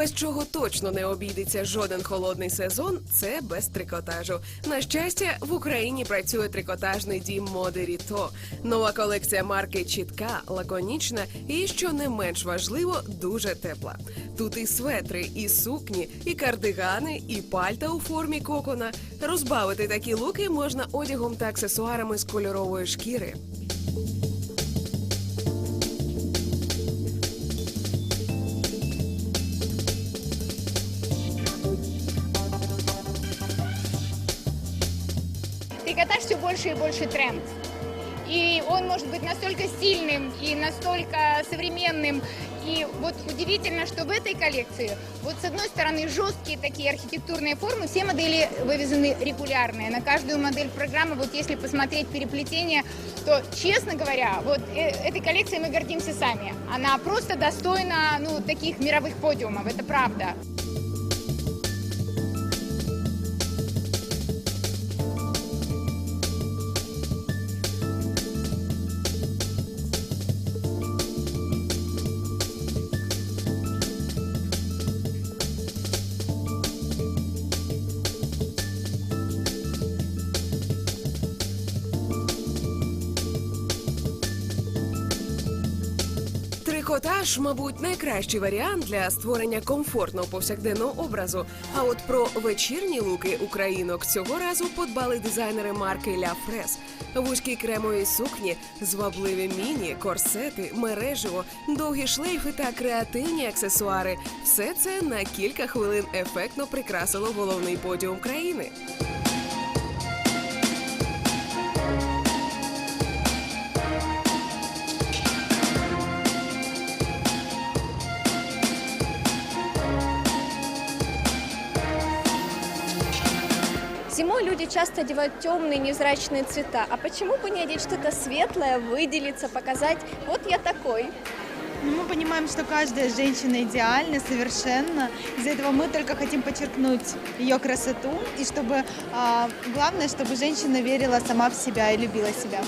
Без чого точно не обійдеться жоден холодний сезон, це без трикотажу. На щастя, в Україні працює трикотажний дім моди Ріто. Нова колекція марки чітка, лаконічна і, що не менш важливо, дуже тепла. Тут і светри, і сукні, і кардигани, і пальта у формі кокона. Розбавити такі луки можна одягом та аксесуарами з кольорової шкіри. Трикотаж все больше и больше тренд. И он может быть настолько стильным и настолько современным. И вот удивительно, что в этой коллекции, вот с одной стороны, жесткие такие архитектурные формы, все модели вывезены регулярные. На каждую модель программы, вот если посмотреть переплетение, то, честно говоря, вот э, этой коллекцией мы гордимся сами. Она просто достойна, ну, таких мировых подиумов, это правда. Трикотаж, мабуть, найкращий варіант для створення комфортного повсякденного образу. А от про вечірні луки українок цього разу подбали дизайнери марки Ля Фрес. Вузькі кремові сукні, звабливі міні, корсети, мереживо, довгі шлейфи та креативні аксесуари. Все це на кілька хвилин ефектно прикрасило головний подіум країни. Зимой люди часто одевают темные невзрачные цвета. А почему бы не одеть что-то светлое, выделиться, показать, вот я такой. Ну, Мы понимаем, что каждая женщина идеальна, совершенна. Из-за этого мы только хотим подчеркнуть ее красоту. И чтобы а, главное, чтобы женщина верила сама в себя и любила себя.